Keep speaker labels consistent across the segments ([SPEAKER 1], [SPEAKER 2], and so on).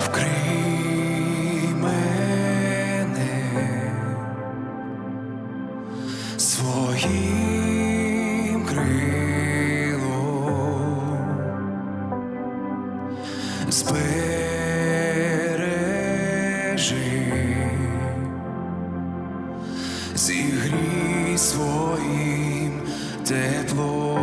[SPEAKER 1] вкрий мене своїм крилом, збережи, зігрій своїм теплом.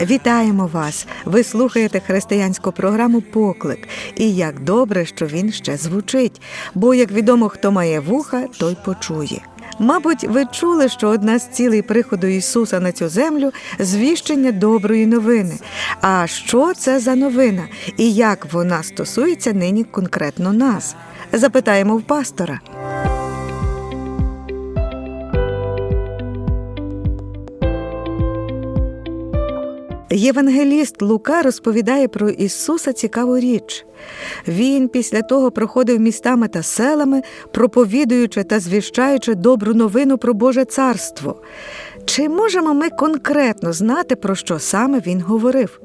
[SPEAKER 2] Вітаємо вас! Ви слухаєте християнську програму Поклик. І як добре, що він ще звучить. Бо, як відомо, хто має вуха, той почує. Мабуть, ви чули, що одна з цілей приходу Ісуса на цю землю звіщення доброї новини. А що це за новина і як вона стосується нині конкретно нас? Запитаємо в пастора. Євангеліст Лука розповідає про Ісуса цікаву річ. Він після того проходив містами та селами, проповідуючи та звіщаючи добру новину про Боже царство. Чи можемо ми конкретно знати, про що саме він говорив?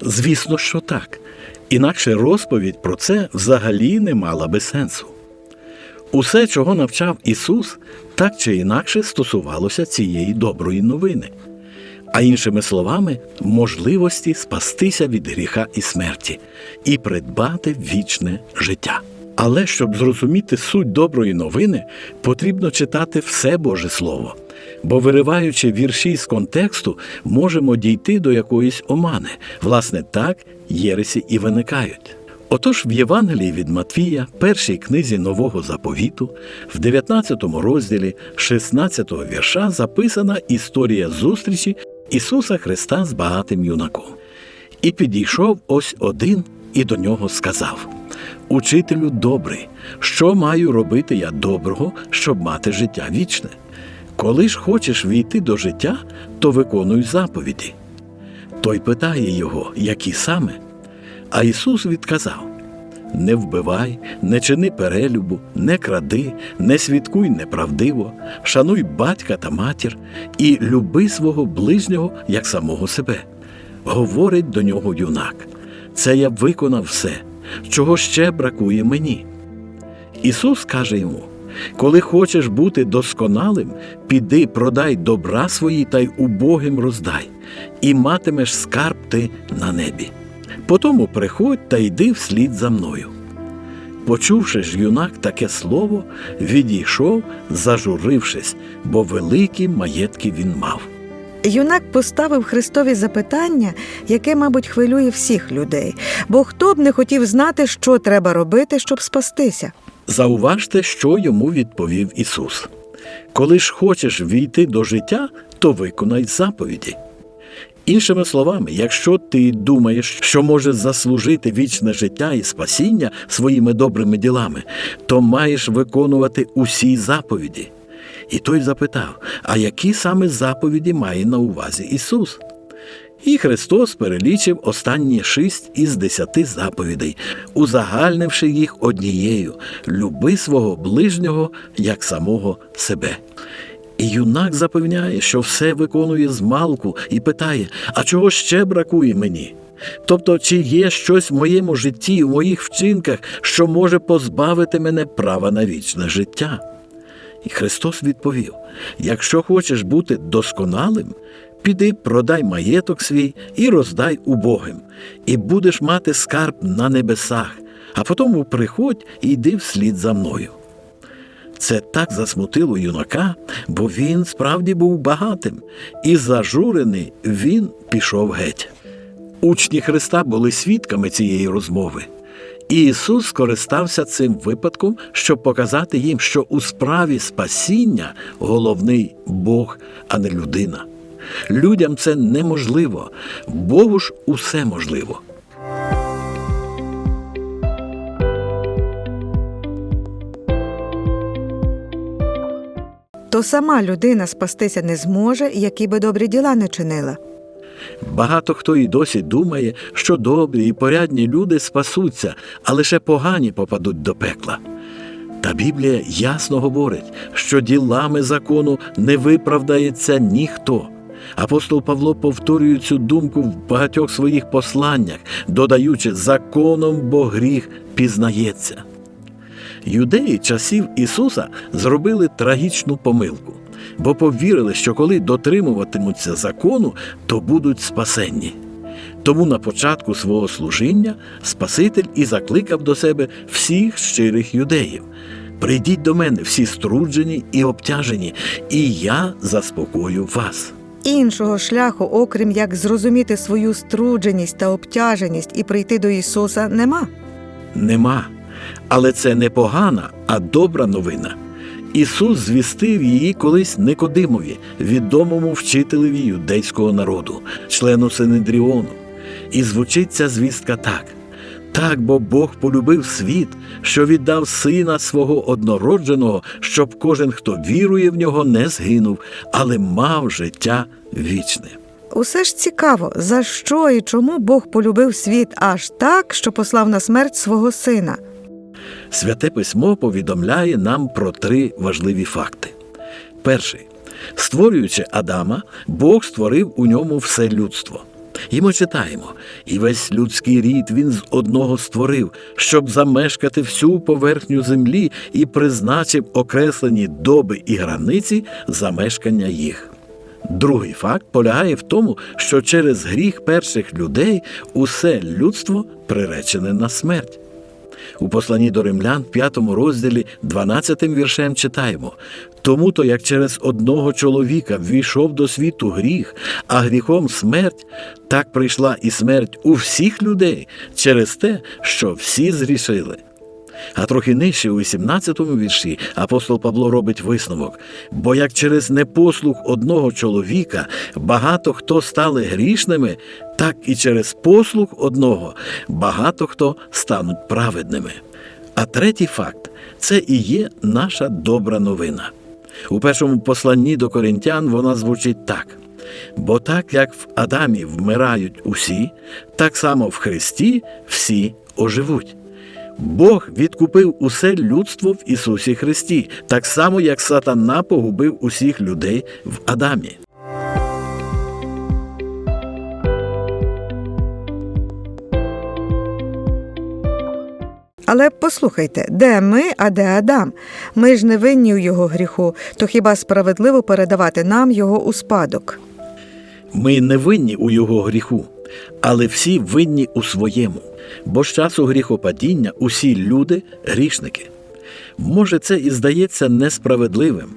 [SPEAKER 3] Звісно, що так. Інакше розповідь про це взагалі не мала би сенсу. Усе, чого навчав Ісус, так чи інакше стосувалося цієї доброї новини, а іншими словами, можливості спастися від гріха і смерті і придбати вічне життя. Але щоб зрозуміти суть доброї новини, потрібно читати все Боже Слово, бо вириваючи вірші з контексту, можемо дійти до якоїсь омани. Власне, так єресі і виникають. Отож, в Євангелії від Матвія, першій книзі Нового заповіту, в 19 розділі 16 вірша записана історія зустрічі Ісуса Христа з багатим юнаком. І підійшов ось один і до нього сказав: Учителю добрий, що маю робити я доброго, щоб мати життя вічне? Коли ж хочеш війти до життя, то виконуй заповіді. Той питає його, які саме. А Ісус відказав: Не вбивай, не чини перелюбу, не кради, не свідкуй неправдиво, шануй батька та матір і люби свого ближнього як самого себе. Говорить до нього юнак. Це я виконав все, чого ще бракує мені. Ісус каже йому: коли хочеш бути досконалим, піди продай добра свої та й убогим роздай, і матимеш скарб ти на небі. Потому приходь та йди вслід за мною. Почувши ж юнак таке слово, відійшов, зажурившись, бо великі маєтки він мав.
[SPEAKER 2] Юнак поставив Христові запитання, яке, мабуть, хвилює всіх людей, бо хто б не хотів знати, що треба робити, щоб спастися.
[SPEAKER 3] Зауважте, що йому відповів Ісус. Коли ж хочеш війти до життя, то виконай заповіді. Іншими словами, якщо ти думаєш, що можеш заслужити вічне життя і спасіння своїми добрими ділами, то маєш виконувати усі заповіді. І той запитав: а які саме заповіді має на увазі Ісус? І Христос перелічив останні шість із десяти заповідей, узагальнивши їх однією люби свого ближнього як самого себе. І юнак запевняє, що все виконує з малку, і питає: а чого ще бракує мені? Тобто, чи є щось в моєму житті, в моїх вчинках, що може позбавити мене права на вічне життя? І Христос відповів: якщо хочеш бути досконалим, піди продай маєток свій і роздай убогим, і будеш мати скарб на небесах, а потому приходь і йди вслід за мною. Це так засмутило юнака, бо він справді був багатим, і зажурений він пішов геть. Учні Христа були свідками цієї розмови. І Ісус скористався цим випадком, щоб показати їм, що у справі спасіння головний Бог, а не людина. Людям це неможливо, Богу ж усе можливо.
[SPEAKER 2] То сама людина спастися не зможе, які би добрі діла не чинила.
[SPEAKER 3] Багато хто і досі думає, що добрі і порядні люди спасуться, а лише погані попадуть до пекла. Та Біблія ясно говорить, що ділами закону не виправдається ніхто. Апостол Павло повторює цю думку в багатьох своїх посланнях, додаючи законом, бо гріх пізнається. Юдеї часів Ісуса зробили трагічну помилку, бо повірили, що коли дотримуватимуться закону, то будуть спасенні. Тому на початку свого служіння Спаситель і закликав до себе всіх щирих юдеїв. Прийдіть до мене всі струджені і обтяжені, і я заспокою вас.
[SPEAKER 2] Іншого шляху, окрім як зрозуміти свою струдженість та обтяженість і прийти до Ісуса, нема.
[SPEAKER 3] Нема. Але це не погана, а добра новина. Ісус звістив її колись Никодимові, відомому вчителеві юдейського народу, члену Синедріону. І звучить ця звістка так. Так, бо Бог полюбив світ, що віддав сина свого однородженого, щоб кожен, хто вірує в нього, не згинув, але мав життя вічне.
[SPEAKER 2] Усе ж цікаво, за що і чому Бог полюбив світ аж так, що послав на смерть свого сина.
[SPEAKER 3] Святе письмо повідомляє нам про три важливі факти. Перший. Створюючи Адама, Бог створив у ньому все людство. І ми читаємо, і весь людський рід він з одного створив, щоб замешкати всю поверхню землі і призначив окреслені доби і границі замешкання їх. Другий факт полягає в тому, що через гріх перших людей усе людство приречене на смерть. У посланні до римлян, 5 розділі, 12 віршем читаємо: тому то, як через одного чоловіка ввійшов до світу гріх, а гріхом смерть, так прийшла і смерть у всіх людей через те, що всі зрішили. А трохи нижче, у 18-му вірші, апостол Павло робить висновок: бо як через непослух одного чоловіка багато хто стали грішними, так і через послух одного багато хто стануть праведними. А третій факт це і є наша добра новина. У першому посланні до коринтян вона звучить так. Бо так як в Адамі вмирають усі, так само в Христі всі оживуть. Бог відкупив усе людство в Ісусі Христі, так само як сатана погубив усіх людей в Адамі.
[SPEAKER 2] Але послухайте, де ми, а де Адам? Ми ж не винні у його гріху, то хіба справедливо передавати нам його у спадок?
[SPEAKER 3] Ми не винні у його гріху, але всі винні у своєму, бо з часу гріхопадіння усі люди грішники. Може, це і здається несправедливим,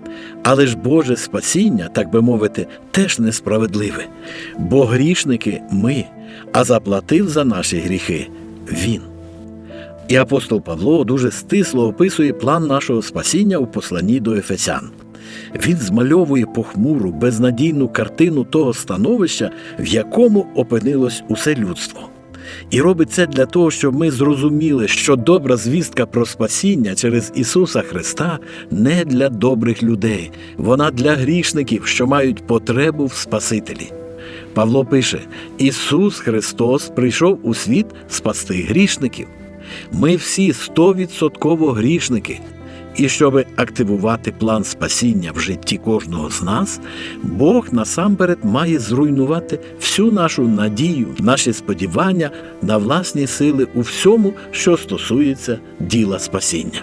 [SPEAKER 3] але ж Боже спасіння, так би мовити, теж несправедливе, бо грішники ми, а заплатив за наші гріхи Він. І апостол Павло дуже стисло описує план нашого спасіння у посланні до Ефесян. Він змальовує похмуру, безнадійну картину того становища, в якому опинилось усе людство. І робить це для того, щоб ми зрозуміли, що добра звістка про спасіння через Ісуса Христа не для добрих людей, вона для грішників, що мають потребу в Спасителі. Павло пише: Ісус Христос прийшов у світ спасти грішників. Ми всі стовідсотково грішники. І щоб активувати план спасіння в житті кожного з нас, Бог насамперед має зруйнувати всю нашу надію, наші сподівання на власні сили у всьому, що стосується діла спасіння.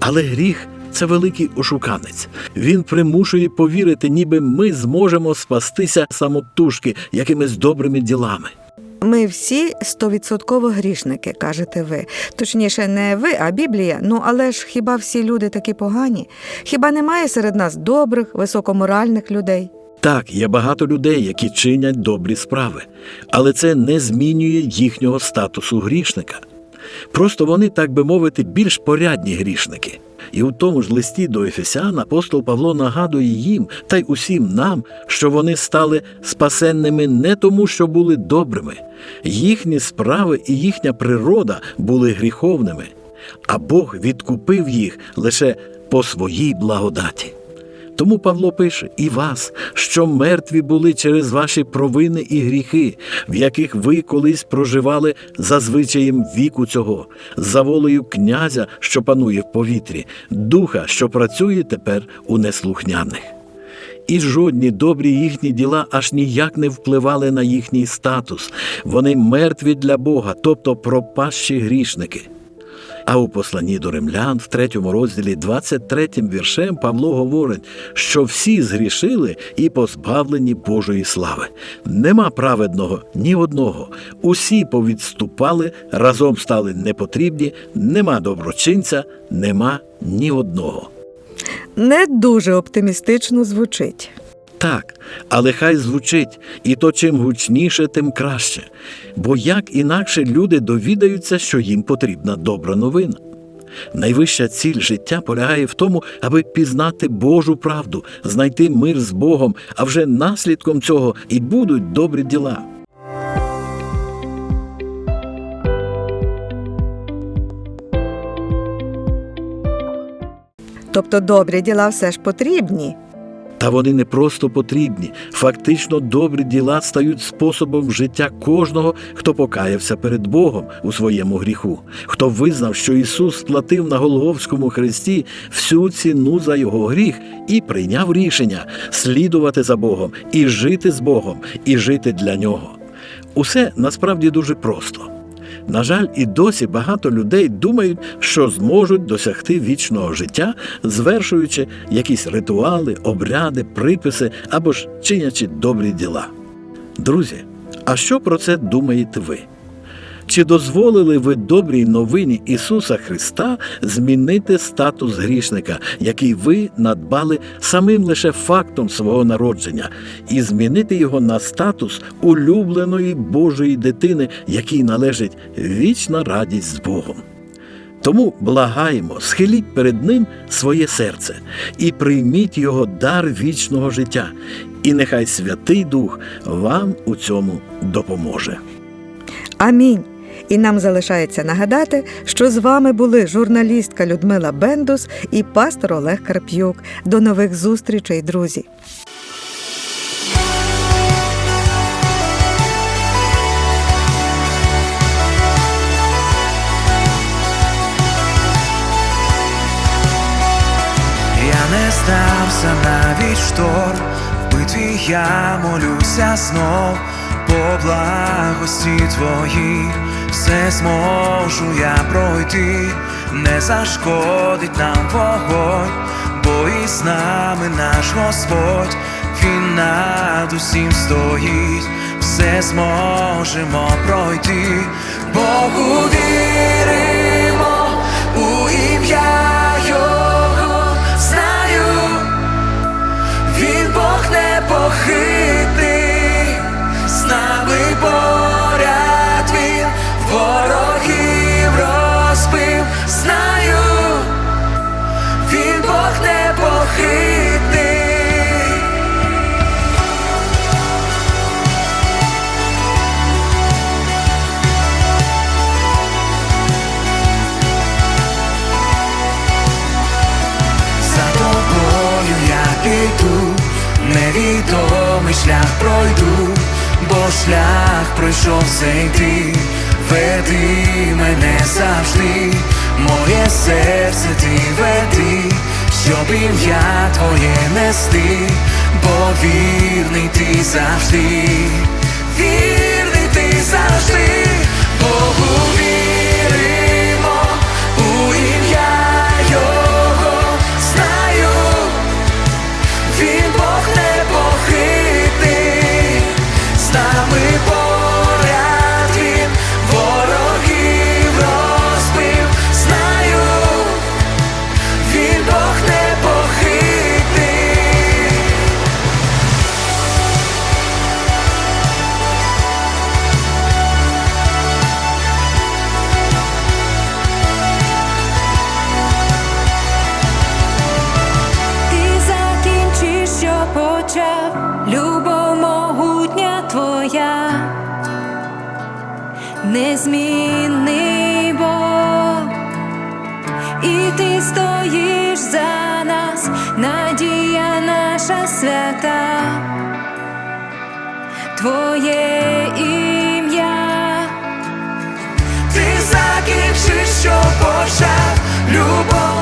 [SPEAKER 3] Але гріх це великий ошуканець. Він примушує повірити, ніби ми зможемо спастися самотужки якимись добрими ділами.
[SPEAKER 2] Ми всі стовідсотково грішники, кажете ви. Точніше, не ви, а Біблія. Ну але ж хіба всі люди такі погані? Хіба немає серед нас добрих, високоморальних людей?
[SPEAKER 3] Так, є багато людей, які чинять добрі справи, але це не змінює їхнього статусу грішника. Просто вони, так би мовити, більш порядні грішники. І у тому ж листі до Ефесян апостол Павло нагадує їм та й усім нам, що вони стали спасенними не тому, що були добрими. Їхні справи і їхня природа були гріховними, а Бог відкупив їх лише по своїй благодаті. Тому Павло пише і вас, що мертві були через ваші провини і гріхи, в яких ви колись проживали за звичаєм віку цього, за волею князя, що панує в повітрі, духа, що працює тепер у неслухняних. І жодні добрі їхні діла аж ніяк не впливали на їхній статус. Вони мертві для Бога, тобто пропащі грішники. А у посланні до римлян в третьому розділі 23 віршем Павло говорить, що всі згрішили і позбавлені Божої слави. Нема праведного ні одного. Усі повідступали, разом стали непотрібні, нема доброчинця, нема ні одного.
[SPEAKER 2] Не дуже оптимістично звучить.
[SPEAKER 3] Так, але хай звучить, і то чим гучніше, тим краще. Бо як інакше люди довідаються, що їм потрібна добра новина. Найвища ціль життя полягає в тому, аби пізнати Божу правду, знайти мир з Богом, а вже наслідком цього і будуть добрі діла.
[SPEAKER 2] Тобто добрі діла все ж потрібні.
[SPEAKER 3] Та вони не просто потрібні. Фактично, добрі діла стають способом життя кожного, хто покаявся перед Богом у своєму гріху, хто визнав, що Ісус сплатив на Голговському хресті всю ціну за його гріх і прийняв рішення слідувати за Богом і жити з Богом, і жити для нього. Усе насправді дуже просто. На жаль, і досі багато людей думають, що зможуть досягти вічного життя, звершуючи якісь ритуали, обряди, приписи або ж чинячи добрі діла. Друзі, а що про це думаєте ви? Чи дозволили ви добрій новині Ісуса Христа змінити статус грішника, який ви надбали самим лише фактом свого народження, і змінити його на статус улюбленої Божої дитини, якій належить вічна радість з Богом? Тому благаємо, схиліть перед Ним своє серце і прийміть Його дар вічного життя, і нехай Святий Дух вам у цьому допоможе.
[SPEAKER 2] Амінь. І нам залишається нагадати, що з вами були журналістка Людмила Бендус і пастор Олег Карп'юк. До нових зустрічей, друзі!
[SPEAKER 1] Я не здався навіть в шторм, в битві я молюся знов, по благості твоїй, все зможу я пройти, не зашкодить нам вогонь, бо із нами наш Господь, Він над усім стоїть, все зможемо пройти, Богу віримо у ім'я Його знаю, він Бог непохитний, пройшов цей ти, веди мене завжди, моє серце ти веди, щоб ім'я твоє нести, бо вірний ти завжди, вірний ти завжди, Богу віримо
[SPEAKER 4] і ти стоїш за нас, надія наша свята, Твоє ім'я.
[SPEAKER 1] Ти закінчиш, що Божа любов